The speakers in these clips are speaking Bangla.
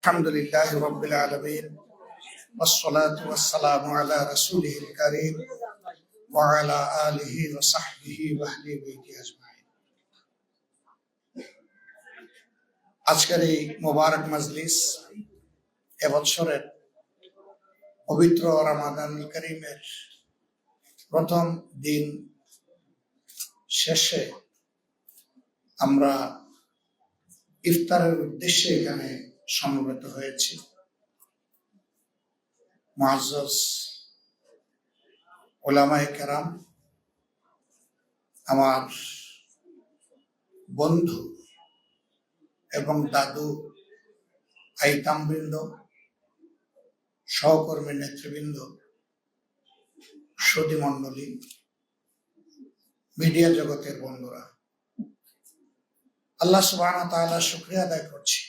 الحمد لله رب العالمين والصلاة والسلام على رسوله الكريم وعلى آله وصحبه وأهل بيته أجمعين আজকের এই মোবারক মজলিস এবছরের পবিত্র রামাদান করিমের প্রথম দিন শেষে আমরা ইফতারের উদ্দেশ্যে এখানে সমবেত হয়েছি। ওলামায়ে কেরাম, আমার বন্ধু এবং দাদু, আইতামবৃন্দ, সহকর্মী নেতৃবৃন্দ, সুদী মণ্ডলী, মিডিয়া জগতের বন্ধুরা, আল্লাহ সুবাহ শুক্রিয়া আদায় করছি।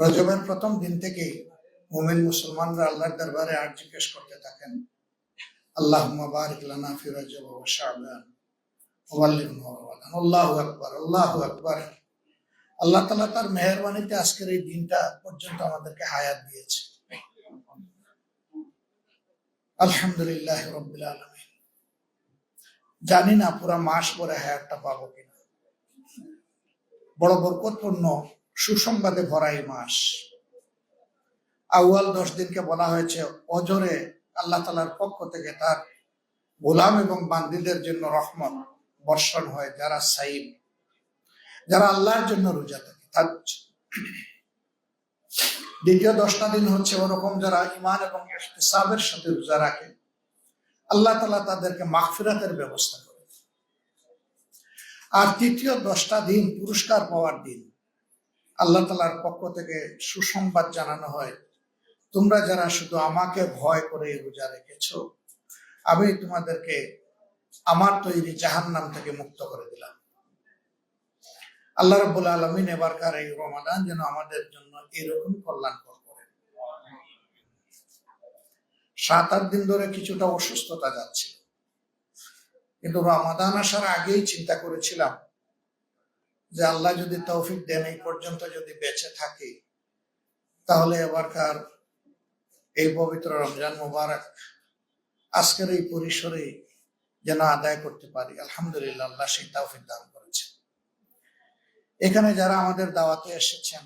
রজবের প্রথম দিন থেকেই মুমিন মুসলমানরা আল্লাহর দরবারে আর জিজ্ঞেস করতে থাকেন আল্লাহ বারিক লানা ফি রজব ওয়া শাবান আল্লাহু আকবার আল্লাহু আকবার। আল্লাহ তাআলা তার মেহেরবানিতে আজকের এই দিনটা পর্যন্ত আমাদেরকে হায়াত দিয়েছে। আলহামদুলিল্লাহ রব্বিল আলামিন। জানি না পুরা মাস পরে হায়াতটা পাবো কিনা। বড় বরকতপূর্ণ সুসংবাদে ভরা এই মাস। আউয়াল দশ দিনকে বলা হয়েছে, অজরে আল্লাহ তালার পক্ষ থেকে তার গোলাম এবং বান্দিদের জন্য রহমত বর্ষণ হয় যারা সাইম, যারা আল্লাহর জন্য রোজা থাকে। তার দ্বিতীয় দশটা দিন হচ্ছে ওরকম যারা ইমান এবং ইহতিসাবের সাথে রোজা রাখে, আল্লাহ তালা তাদেরকে মাগফিরাতের ব্যবস্থা করে। আর তৃতীয় দশটা দিন পুরস্কার পাওয়ার দিন। আল্লাহ তালার পক্ষ থেকে সুসংবাদ জানানো হয়। তোমরা যারা শুধু আমাকে ভয় করে রোজা রেখেছ, আমি তোমাদেরকে আমার তৈরি জাহান নাম থেকে মুক্ত করে দিলাম। আল্লাহ রব্বুল আলমিন এবারকার এই রমাদান যেন আমাদের জন্য এরকম কল্যাণকর করে। সাত, আট দিন ধরে কিছুটা অসুস্থতা যাচ্ছিল। কিন্তু রমাদান আসার আগেই চিন্তা করেছিলাম যে আল্লাহ যদি তৌফিক দেন এই পর্যন্ত যদি বেঁচে থাকি, তাহলে এবারকার এই পবিত্র রমজান মুবারক আজকের এই পরিসরে যেন আদায় করতে পারি। আলহামদুলিল্লাহ, আল্লাহ সেই তৌফিক দান করেছে। এখানে যারা আমাদের দাওয়াতে এসেছেন,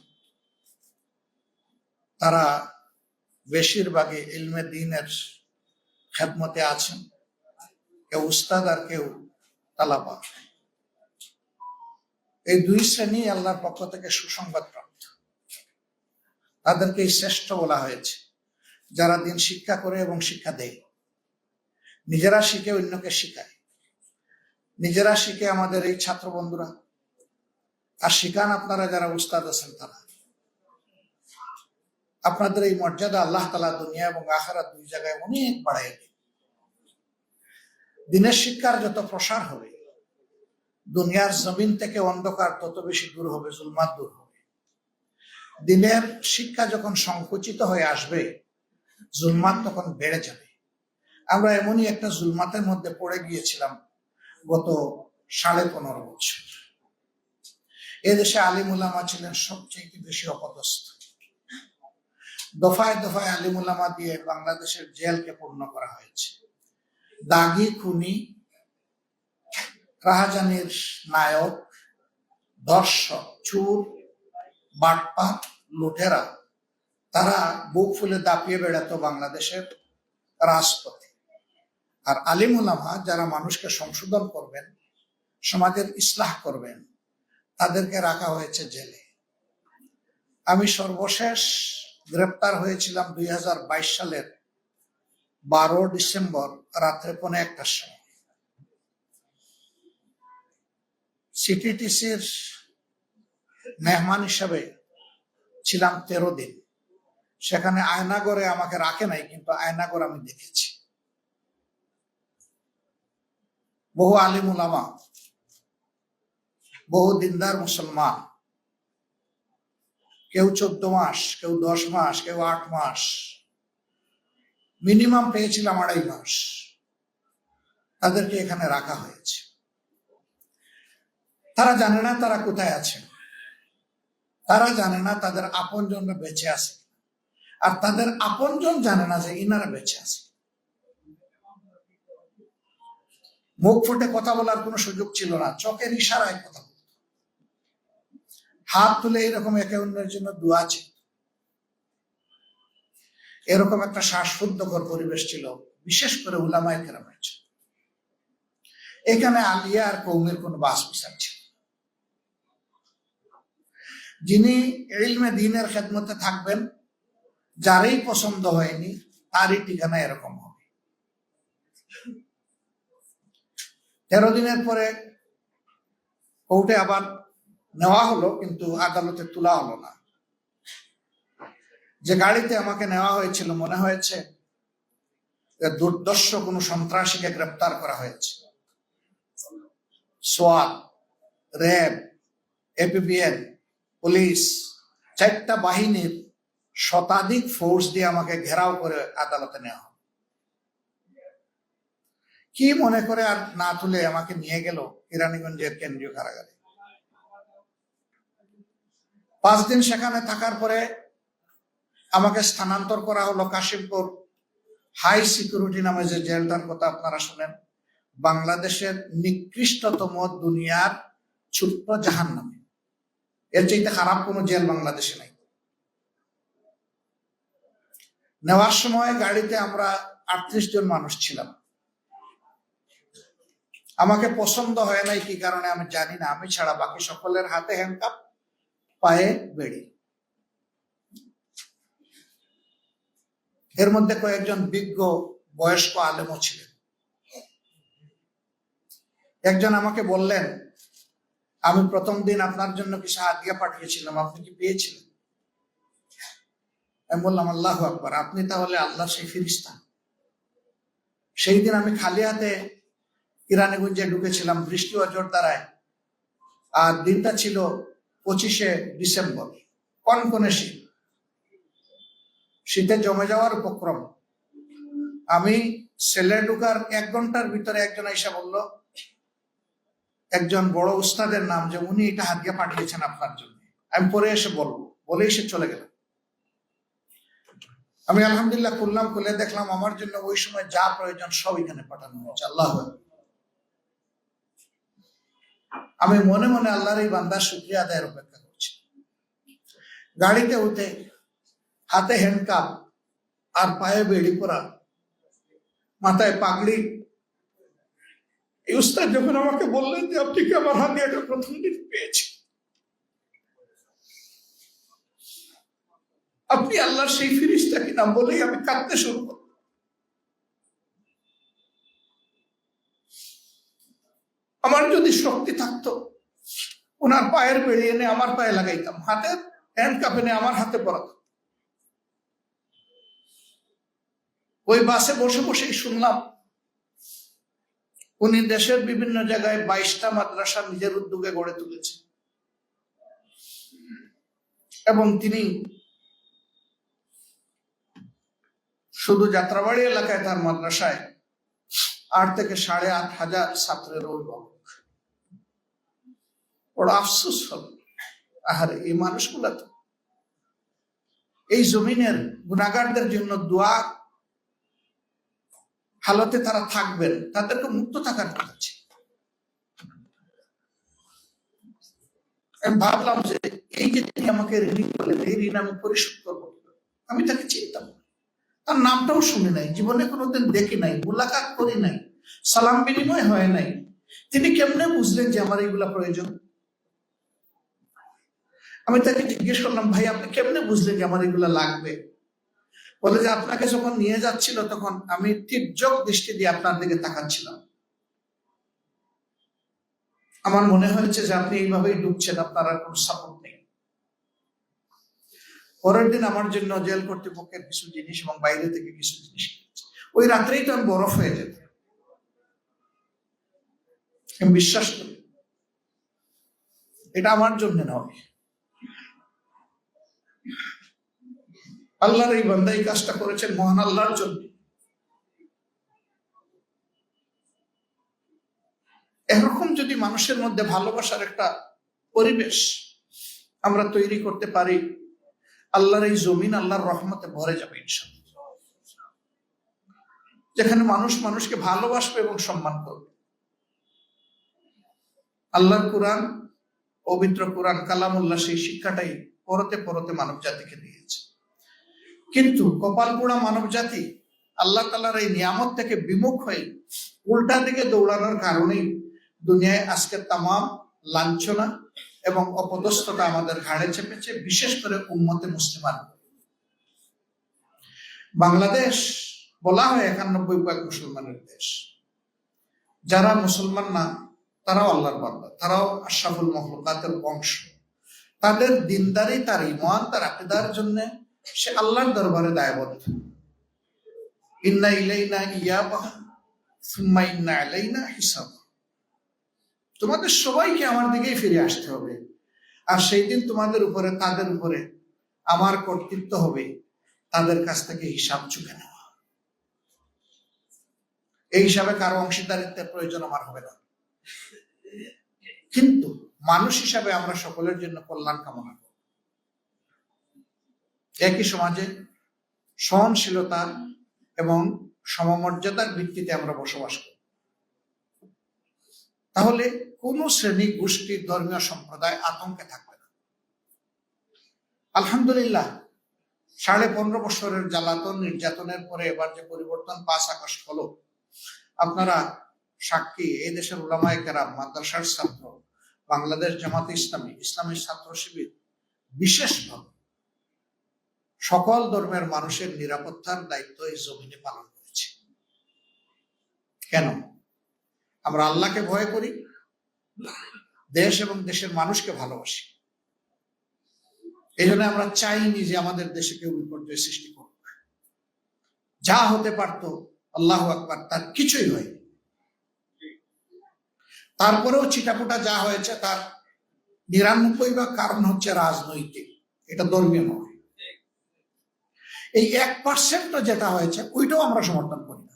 তারা বেশিরভাগই ইলমে দিনের খেদমতে আছেন। কেউ উস্তাদ আর কেউ তালাবা এই দুই শ্রেণি আল্লাহর পক্ষ থেকে সুসংবাদ প্রাপ্ত তাদেরকে শ্রেষ্ঠ বলা হয়েছে, যারা দিন শিক্ষা করে এবং শিক্ষা দেয়। নিজেরা শিখে অন্যকে শিখায়। নিজেরা শিখে আমাদের এই ছাত্র বন্ধুরা, আর শিখান আপনারা যারা উস্তাদ আছেন তারা। আপনাদের এই মর্যাদা আল্লাহ তালা দুনিয়া এবং আখারা দুই জায়গায় অনেক বাড়াই দিন দিনের শিক্ষার যত প্রসার হবে দুনিয়ার জমিন থেকে অন্ধকার তত বেশি দূর হবে, জুলমাত দূর হবে। দিনের শিক্ষা যখন সংকুচিত হয়ে আসবে, জুলমাত তখন বেড়ে যাবে। আমরা এমনই একটা জুলমাতের মধ্যে পড়ে গিয়েছিলাম গত সাড়ে পনেরো বছর। এদেশে আলিমুল্লামা ছিলেন সবচেয়ে বেশি অপদস্থ। দফায় দফায় আলিমুল্লামা দিয়ে বাংলাদেশের জেলকে পূর্ণ করা হয়েছে। দাগি, খুনি রাহাজানির নায়ক, দর্শক, চুর বাটপা লুঠেরা তারা বুক ফুলে দাপিয়ে বেড়াতো বাংলাদেশের রাজপথে। আর আলিমুলামা যারা মানুষকে সংশোধন করবেন, সমাজের ইসলাহ করবেন, তাদেরকে রাখা হয়েছে জেলে। আমি সর্বশেষ গ্রেপ্তার হয়েছিলাম দুই হাজার বাইশ সালের বারো ডিসেম্বর রাত্রে পৌনে একটার সময়। সিটিটিসির মেহমান হিসাবে ছিলাম তেরো দিন। সেখানে আয়নাগরে আমাকে রাখে নাই, কিন্তু আয়নাগর আমি দেখেছি। বহু আলিম উলামা, বহু দিনদার মুসলমান। কেউ চোদ্দ মাস, কেউ দশ মাস, কেউ আট মাস। মিনিমাম পেয়েছিলাম আড়াই মাস। তাদেরকে এখানে রাখা হয়েছে। তারা জানে না তারা কোথায় আছে। তারা জানে না তাদের আপনজনরা বেঁচে আছে আর তাদের আপনজন জানে না যে ইনারা বেঁচে আছে। মুখ ফুটে কথা বলার কোনো সুযোগ ছিল না, চোখের ইশারায় কথা হাত তুলে এরকম একে অন্যের জন্য দোয়া ছিল এরকম একটা শ্বাসরুদ্ধকর পরিবেশ ছিল, বিশেষ করে উলামায় কেরামের এখানে আলিয়া আর কৌমের কোনো বাস বিচার ছিল। যিনি ইলমে দিনের খেদমতে থাকবেন, যারই পছন্দ হয়নি, তারই ঠিকানা এরকম হবে। তেরো দিনের পরে কোর্টে আবার নেওয়া হলো, কিন্তু আদালতে তোলা হলো না। যে গাড়িতে আমাকে নেওয়া হয়েছিল, মনে হয়েছে দুর্দর্শ কোনো সন্ত্রাসীকে গ্রেপ্তার করা হয়েছে। সোয়াদ, র্যাব, এপিবিএন পুলিশ চারটা বাহিনীর শতাধিক ফোর্স দিয়ে আমাকে ঘেরাও করে আদালতে নেওয়া হয় কি মনে করে আর না তুলে আমাকে নিয়ে গেল কেরানীগঞ্জের কেন্দ্রীয় কারাগারে? পাঁচ দিন সেখানে থাকার পরে আমাকে স্থানান্তর করা হলো কাশিমপুর হাই সিকিউরিটি নামে যে জেলটার কথা আপনারা শুনেন, বাংলাদেশের নিকৃষ্টতম দুনিয়ার ছোট্ট জাহান নামে এর চাইতে খারাপ কোনো জেল বাংলাদেশে নাই। নেওয়ার সময় গাড়িতে আমরা আটত্রিশ জন মানুষ ছিলাম। আমাকে পছন্দ হয় নাই কি কারণে আমি জানি না। আমি ছাড়া বাকি সকলের হাতে হ্যান্ডকাপ পায়ে বেড়ি। এর মধ্যে কয়েকজন বিজ্ঞ, বয়স্ক আলেমও ছিলেন। একজন আমাকে বললেন আমি প্রথম দিন আপনার জন্য কিছু হাতিয়া পাঠিয়েছিলাম? আপনি কি পেয়েছিলেন? আমি বললাম, আল্লাহ আকবর, আপনি তাহলে আল্লাহ সেই ফিরিস্তা সেই দিন আমি খালি হাতে কিরানীগঞ্জে ঢুকেছিলাম, বৃষ্টি ও জোর দ্বারায়। আর দিনটা ছিল পঁচিশে ডিসেম্বর, কনকনে শীত। শীতে জমে যাওয়ার উপক্রম। আমি সেলে ঢুকার এক ঘণ্টার ভিতরে একজন এসে বলল একজন বড় উস্তাদের নাম যে উনি এটা হাতিয়া পাঠিয়েছেন আপনার জন্য। আমি পরে এসে বলব, বলে এসে চলে গেলাম। আমি আলহামদুলিল্লাহ খুললাম, খুলে দেখলাম আমার জন্য ওই সময় যা প্রয়োজন সব এখানে পাঠানো হয়েছে। আল্লাহ আমি মনে মনে আল্লাহর এই বান্দার শুক্রিয়া আদায়ের অপেক্ষা করছি। গাড়িতে উঠে হাতে হ্যান্ডকাপ আর পায়ে বেড়ি পরা, মাথায় পাগড়ি এই উস্তাদ যখন আমাকে বললেন যে, আপনি কি আমার হাতে একটা প্রথম দিন পেয়েছি আপনি আল্লাহর সেই ফিরিস্তা কিনা বলেই আমি কাঁদতে শুরু করলাম। আমার যদি শক্তি থাকতো, ওনার পায়ের বেড়ে এনে আমার পায়ে লাগাইতাম, হাতে হ্যান্ড কাপ এনে আমার হাতে পরাতাম। ওই বাসে বসে বসেই শুনলাম উনি দেশের বিভিন্ন জায়গায় বাইশটা মাদ্রাসা নিজের উদ্যোগে গড়ে তুলেছে। এবং তিনি শুধু যাত্রাবাড়ি এলাকায় তার মাদ্রাসায় আট থেকে সাড়ে আট হাজার ছাত্রের অভিভাবক। ওরা আফসোস হল, আহারে, এই মানুষগুলা তো। এই জমিনের গুণাগারদের জন্য দোয়া হালতে তারা থাকবেন, তাদেরকে মুক্ত থাকার ছিল আমি ভাবলাম যে এই যে তিনি আমাকে ঋণ করলেন, এই ঋণ আমি পরিশোধ করব আমি তাকে চিনতাম। তার নামটাও শুনি নাই, জীবনে কোনোদিন দেখি নাই মোলাকাত করি নাই, সালাম বিনিময় হয় নাই। তিনি কেমনে বুঝলেন যে আমার এইগুলা প্রয়োজন? আমি তাকে জিজ্ঞেস করলাম, ভাই, আপনি কেমনে বুঝলেন যে আমার এগুলা লাগবে? বলে যে, আপনাকে যখন নিয়ে যাচ্ছিল তখন আমি তীর্যক দৃষ্টি দিয়ে আপনার দিকে তাকাচ্ছিলাম। আমার মনে হয়েছে যে আপনি এইভাবেই ডুবছেন, আপনার আর কোনো সাপোর্ট নেই। পরের দিন আমার জন্য জেল কর্তৃপক্ষের কিছু জিনিস এবং বাইরে থেকে কিছু জিনিস ওই রাত্রেই তো আমি বরফ হয়ে যেত আমি বিশ্বাস করি। এটা আমার জন্য নয়। আল্লাহর এই বান্দা এই কাজটা করেছেন মহান আল্লাহর জন্য। এরকম যদি মানুষের মধ্যে ভালোবাসার একটা পরিবেশ আমরা তৈরি করতে পারি, আল্লাহর এই জমিন আল্লাহর রহমতে ভরে যাবে ইনশাল্লাহ যেখানে মানুষ মানুষকে ভালোবাসবে এবং সম্মান করবে। আল্লাহর কোরআন, পবিত্র কোরআন, কালামুল্লাহ সেই শিক্ষাটাই পরতে পরতে মানব জাতিকে দিয়েছে। কিন্তু কপাল পোড়া মানব জাতি আল্লাহ তালার এই নিয়ামত থেকে বিমুখ হয়ে উল্টা দিকে দৌড়ানোর কারণেই দুনিয়ায় আজকে তামাম লাঞ্ছনা এবং অপদস্থতা আমাদের ঘাড়ে চেপেছে, বিশেষ করে উম্মতে মুসলিমান বাংলাদেশ বলা হয় একানব্বই ভাগ মুসলমানের দেশ। যারা মুসলমান না, তারাও আল্লাহর বান্দা, তারাও আশরাফুল মহলকাতের বংশ। তাদের দিনদারি, তার ইমান তার আকিদার জন্য সে আল্লাহর দরবারে দায়বদ্ধ। ইন্না ইলাইনা ইয়াবাহ সুম্মা ইন্না আলাইনা হিসাব। তোমাদের সবাইকে আমার দিকেই ফিরে আসতে হবে। আর সেই দিন তোমাদের উপরে, তাদের উপরে আমার কর্তৃত্ব হবে। তাদের কাছ থেকে হিসাব চুকে নেওয়া। এই হিসাবে কারও অংশীদারিত্বের প্রয়োজন আমার হবে না। কিন্তু মানুষ হিসাবে আমরা সকলের জন্য কল্যাণ কামনা করব একই সমাজে সহনশীলতা এবং সমমর্যাদার ভিত্তিতে আমরা বসবাস করি। তাহলে কোন শ্রেণি গোষ্ঠীর ধর্মীয় সম্প্রদায় আতঙ্কে থাকবে না। আলহামদুলিল্লাহ, সাড়ে পনেরো বছরের জ্বালাতন নির্যাতনের পরে এবার যে পরিবর্তন পাঁচ আকাশ হলো, আপনারা সাক্ষী এই দেশের উলামায় কেরাম, মাদ্রাসার ছাত্র, বাংলাদেশ জামাত ইসলামী ইসলামী ছাত্র শিবির বিশেষভাবে সকল ধর্মের মানুষের নিরাপত্তার দায়িত্ব এই জমিনে পালন করেছে। কেন? আমরা আল্লাহকে ভয় করি, দেশ এবং দেশের মানুষকে ভালোবাসি। এই জন্য আমরা চাইনি যে আমাদের দেশে কেউ বিপর্যয় সৃষ্টি করুক। যা হতে পারত, আল্লাহ আকবার, তার কিছুই হয় তারপরেও চিটাপুটা যা হয়েছে, তার নিরানব্বই বা কারণ হচ্ছে রাজনৈতিক। এটা ধর্মীয় নয়। এই এক পার্সেন্ট যেটা হয়েছে, ওইটাও আমরা সমর্থন করি না।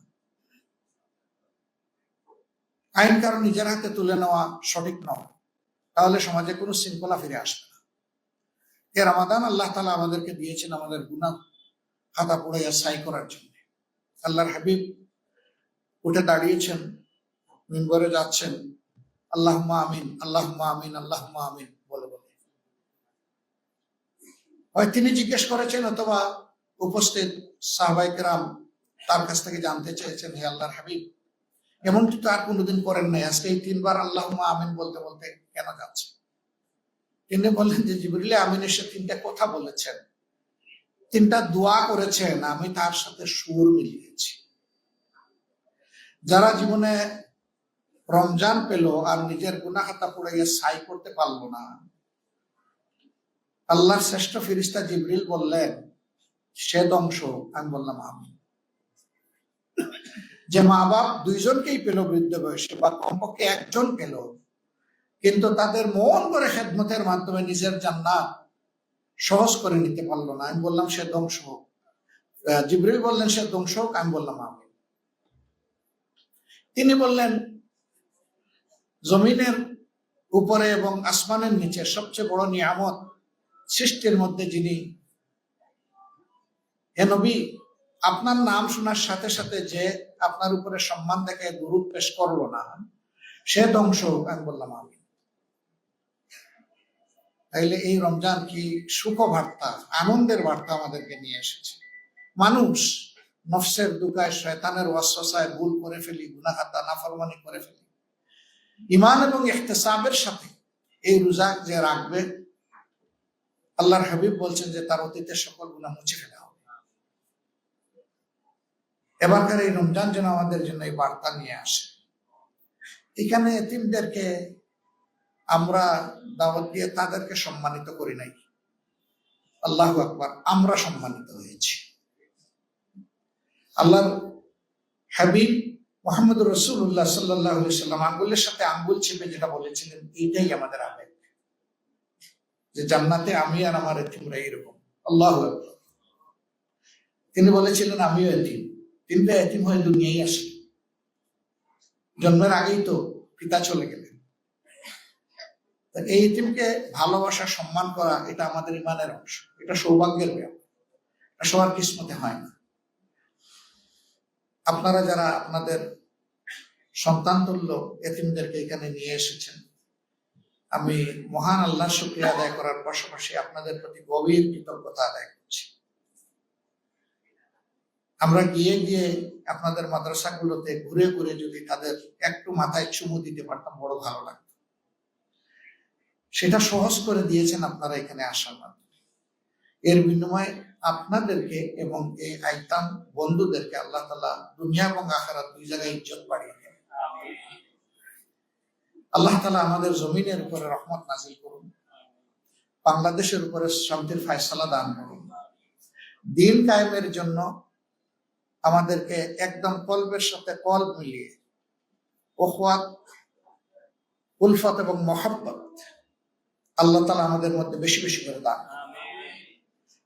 আইন কারণ নিজের হাতে তুলে নেওয়া সঠিক নয়। তাহলে সমাজে কোনো শৃঙ্খলা ফিরে আসবে না। এ রামাদান আল্লাহ তালা আমাদেরকে দিয়েছেন আমাদের গুণা খাতা পড়াইয়া সাই করার জন্য। আল্লাহর হাবিব উঠে দাঁড়িয়েছেন, মিম্বরে যাচ্ছেন আল্লাহ আমিন আল্লাহ আমিন আল্লাহ আমিন বলে বলে। হয় তিনি জিজ্ঞেস করেছেন, অথবা উপস্থিত সাহবাইকেরাম তার কাছ থেকে জানতে চেয়েছেন, হে আল্লাহর হাবিব এমনকি তো আর কোনোদিন করেন নাই। আজকে এই তিনবার আল্লাহ আমিন বলতে বলতে কেন যাচ্ছে? তিনি বললেন যে জিবরিলে আমিন এসে তিনটা কথা বলেছেন। তিনটা দোয়া করেছেন, আমি তার সাথে সুর মিলিয়েছি। যারা জীবনে রমজান পেল আর নিজের গুনাখাতা পড়ে গিয়ে সাই করতে পারল না, আল্লাহর শ্রেষ্ঠ ফিরিস্তা জিবরিল বললেন সে ধ্বংস আমি বললাম আমি। যে মা বাপ দুইজনকেই পেল বৃদ্ধ বয়সে বা কমপক্ষে একজন পেল। কিন্তু তাদের মন করে খেদমতের মাধ্যমে নিজের জান্নাত সহজ করে নিতে পারল না। আমি বললাম, সে ধ্বংস হোক। জিবরিল বললেন, সে ধ্বংস হোক, আমি বললাম আমি তিনি বললেন, জমিনের উপরে এবং আসমানের নিচে সবচেয়ে বড় নিয়ামত সৃষ্টির মধ্যে যিনি হে নবী, আপনার নাম শোনার সাথে সাথে যে আপনার উপরে সম্মান দেখে দুরূপ পেশ করল না, সে ধ্বংস হোক, আমি বললাম আমি তাইলে এই রমজান কি সুখ বার্তা আনন্দের বার্তা আমাদেরকে নিয়ে এসেছে? মানুষ নফসের দুকায় শয়তানের ওয়াসায় ভুল করে ফেলি গুনাহাতা নাফরমানি করে ফেলি। ইমান এবং ইহতেসাবের সাথে এই রোজা যে রাখবে, আল্লাহর হাবিব বলছেন যে তার অতীতের সকল গুণা মুছে ফেলা। এবারকার এই রমজান যেন আমাদের জন্য এই বার্তা নিয়ে আসে। এখানে এতিমদেরকে আমরা দাওয়াত দিয়ে তাদেরকে সম্মানিত করি নাই। আল্লাহ আকবার, আমরা সম্মানিত হয়েছি। আল্লাহ হাবিব মোহাম্মদ রসুল্লাহ সাল্লাহ সাল্লাম আঙ্গুলের সাথে আঙ্গুল চেপে যেটা বলেছিলেন, এইটাই আমাদের আবেগ। যে জান্নাতে আমি আর আমার এতিমরা এইরকম। আল্লাহ তিনি বলেছিলেন, আমিও এতিম। তিনটা এতিম হয়ে দুনিয়ায় জন্মের আগেই তো পিতা চলে গেলেন। এই ইতিমকে ভালোবাসা, সম্মান করা এটা আমাদের ইমানের অংশ। এটা সৌভাগ্যের ব্যাপার। সবার কিসমতে হয় না। আপনারা যারা আপনাদের সন্তান তুল্য এতিমদেরকে এখানে নিয়ে এসেছেন, আমি মহান আল্লাহ শুক্রিয়া আদায় করার পাশাপাশি আপনাদের প্রতি গভীর কৃতজ্ঞতা আদায় আমরা গিয়ে গিয়ে আপনাদের মাদ্রাসাগুলোতে ঘুরে ঘুরে যদি তাদের একটু মাথায় চুমু দিতে পারতাম, বড় ভালো লাগতো। সেটা সহজ করে দিয়েছেন আপনারা এখানে আসার মাধ্যমে। এর বিনিময়ে আপনাদেরকে এবং এই আইতাম বন্ধুদেরকে আল্লাহ তালা দুনিয়া এবং আখারা দুই জায়গায় ইজ্জত বাড়িয়ে দেন। আল্লাহ তালা আমাদের জমিনের উপরে রহমত নাজিল করুন। বাংলাদেশের উপরে শান্তির ফায়সালা দান করুন। দিন কায়েমের জন্য আমাদেরকে একদম কলবের সাথে কল মিলিয়ে ওখাত উলফত এবং মহাব্বত আল্লাহ তালা আমাদের মধ্যে বেশি বেশি করে দান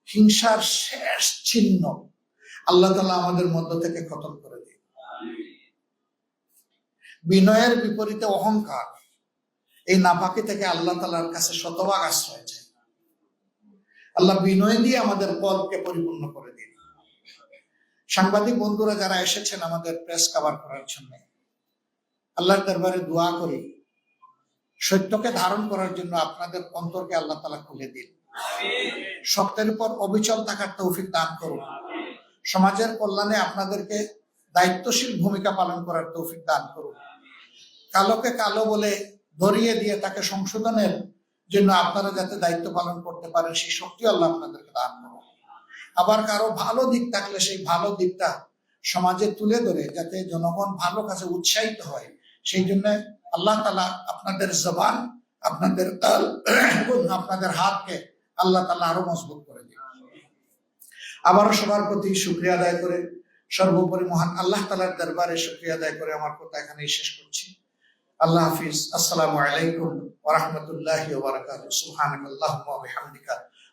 হিংসার শেষ চিহ্ন আল্লাহ তালা আমাদের মধ্য থেকে খতম করে দিন। বিনয়ের বিপরীতে অহংকার এই নাপাকি থেকে আল্লাহ তালার কাছে শতভাগ আশ্রয় চাই আল্লাহ বিনয় দিয়ে আমাদের কলকে পরিপূর্ণ করে সাংবাদিক বন্ধুরা যারা এসেছেন আমাদের প্রেস কাভার করার জন্য, আল্লাহর দরবারে দোয়া করি সত্যকে ধারণ করার জন্য আপনাদের অন্তরকে আল্লাহ তালা খুলে দিন। সত্যের উপর অবিচল থাকার তৌফিক দান করুন। সমাজের কল্যাণে আপনাদেরকে দায়িত্বশীল ভূমিকা পালন করার তৌফিক দান করুন। কালোকে কালো বলে ধরিয়ে দিয়ে তাকে সংশোধনের জন্য আপনারা যাতে দায়িত্ব পালন করতে পারেন, সেই শক্তি আল্লাহ আপনাদেরকে দান করুন। আবার কারও ভালো দিক থাকলে সেই ভালো দিকটা সমাজে তুলে ধরে যাতে জনগণ ভালো কাজে উৎসাহিত হয়। সেই জন্য আল্লাহ তালা আপনাদের জবান, আপনাদের আপনাদের হাতকে আল্লাহ তালা আরও মজবুত করে দিন। আবারও সবার প্রতি শুক্রিয়া আদায় করে, সর্বোপরি মহান আল্লাহ তালার দরবারে শুক্রিয়া আদায় করে আমার কথা এখানেই শেষ করছি। আল্লাহ হাফিজ। আসসালামু আলাইকুম ওয়া রাহমাতুল্লাহি ওয়া বারাকাতুহু।